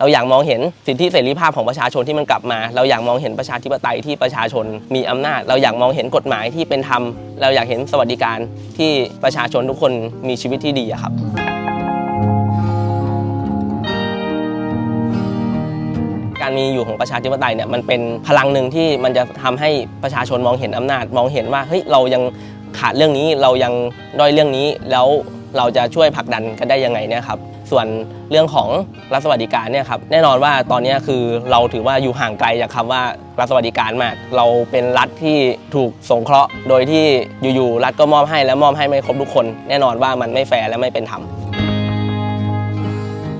เราอยากมองเห็นสิทธิเสรีภาพของประชาชนที่มันกลับมา เราอยากมองเห็นประชาธิปไตยที่ประชาชนมีอำนาจ เราอยากมองเห็นกฎหมายที่เป็นธรรม เราอยากเห็นสวัสดิการที่ประชาชนทุกคนมีชีวิตที่ดีครับการมีอยู่ของประชาธิปไตยเนี่ยมันเป็นพลังหนึ่งที่มันจะทำให้ประชาชนมองเห็นอำนาจ มองเห็นว่าเฮ้ยเรายังขาดเรื่องนี้เรายังด้อยเรื่องนี้แล้ว เราจะช่วยผลักดันกันได้ยังไงเนี่ยครับส่วนเรื่องของรัฐสวัสดิการเนี่ยครับแน่นอนว่าตอนนี้คือเราถือว่าอยู่ห่างไกลจากคำว่ารัฐสวัสดิการมาก เราเป็นรัฐที่ถูกสงเคราะห์ โดยที่อยู่ๆรัฐก็มอบให้และมอบให้ไม่ครบทุกคน แน่นอนว่ามันไม่แฟร์และไม่เป็นธรรม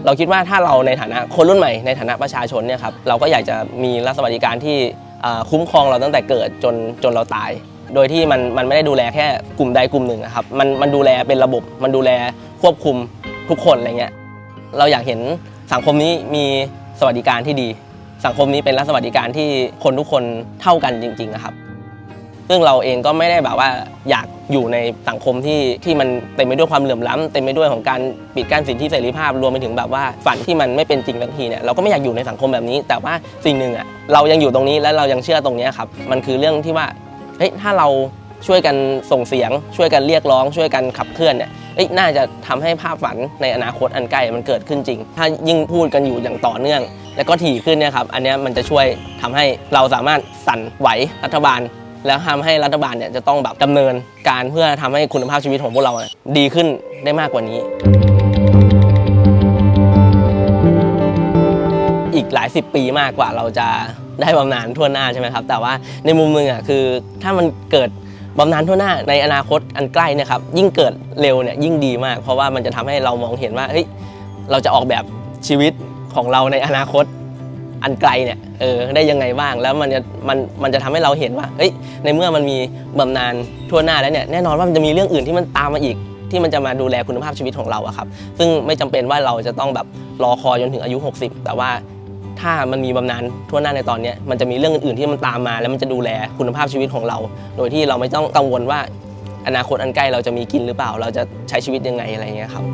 เราคิดว่าถ้าเราในฐานะคนรุ่นใหม่ในฐานะประชาชนเนี่ยครับเราก็อยากจะมีรัฐสวัสดิการที่คุ้มครองเราตั้งแต่เกิดจนจนเราตาย โดยที่มันมันไม่ได้ดูแลแค่กลุ่มใดกลุ่มหนึ่งนะครับมันมันดูแลเป็นระบบ มันดูแลควบคุมทุกคนอะไรเงี้ยเราอยากเห็นสังคมนี้มีสวัสดิการที่ดี สังคมนี้เป็นรัฐสวัสดิการที่คนทุกคนเท่ากันจริง ๆนะครับ ซึ่งเราเองก็ไม่ได้แบบว่าอยากอยู่ในสังคมที่ที่มันเต็มไปด้วยความเหลื่อมล้ำเต็มไปด้วยของการปิดกั้นสิทธิเสรีภาพรวมไปถึงแบบว่าฝันที่มันไม่เป็นจริงทันทีเนี่ยเราก็ไม่อยากอยู่ในสังคมแบบนี้ แต่ว่าสิ่งหนึ่งอะเรายังอยู่ตรงนี้และเรายังเชื่อตรงนี้ครับมันคือเรื่องที่ว่า เฮ้ยถ้าเราช่วยกันส่งเสียง ช่วยกันเรียกร้อง ช่วยกันขับเคลื่อนเนี่ยน่าจะทำให้ภาพฝันในอนาคตอันใกล้มันเกิดขึ้นจริง ถ้ายิ่งพูดกันอยู่อย่างต่อเนื่อง แล้วก็ถี่ขึ้นเนี่ยครับอันนี้มันจะช่วยทำให้เราสามารถสั่นไหวรัฐบาล แล้วทำให้รัฐบาลเนี่ยจะต้องแบบดำเนินการเพื่อทำให้คุณภาพชีวิตของพวกเราดีขึ้นได้มากกว่านี้อีกหลายสิบปีมากกว่าเราจะ ได้บำนาญทั่วหน้าใช่ไหมครับ แต่ว่าในมุมหนึงอะคือถ้ามันเกิดบำนาญทั่วหน้าในอนาคตอันใกล้นะครับยิ่งเกิดเร็วเนี่ยยิ่งดีมาก เพราะว่ามันจะทำให้เรามองเห็นว่าเฮ้ยเราจะออกแบบชีวิตของเราในอนาคตอันไกลเนี่ยเออได้ยังไงบ้างแล้วมันจะมันมันจะทำให้เราเห็นว่าเฮ้ยในเมื่อมันมีบำนาญทั่วหน้าแล้วเนี่ยแน่นอนว่ามันจะมีเรื่องอื่นที่มันตามมาอีก ที่มันจะมาดูแลคุณภาพชีวิตของเราอะครับซึ่งไม่จำเป็นว่าเราจะต้องแบบรอคอยจนถึงอายุ 60 แต่ว่า ถ้ามันมีบำนาญทั่วหน้าในตอนนี้มันจะมีเรื่องอื่นๆที่มันตามมา แล้วมันจะดูแลคุณภาพชีวิตของเรา โดยที่เราไม่ต้องกังวลว่า อนาคตอันใกล้เราจะมีกินหรือเปล่า เราจะใช้ชีวิตยังไงอะไรเงี้ยครับ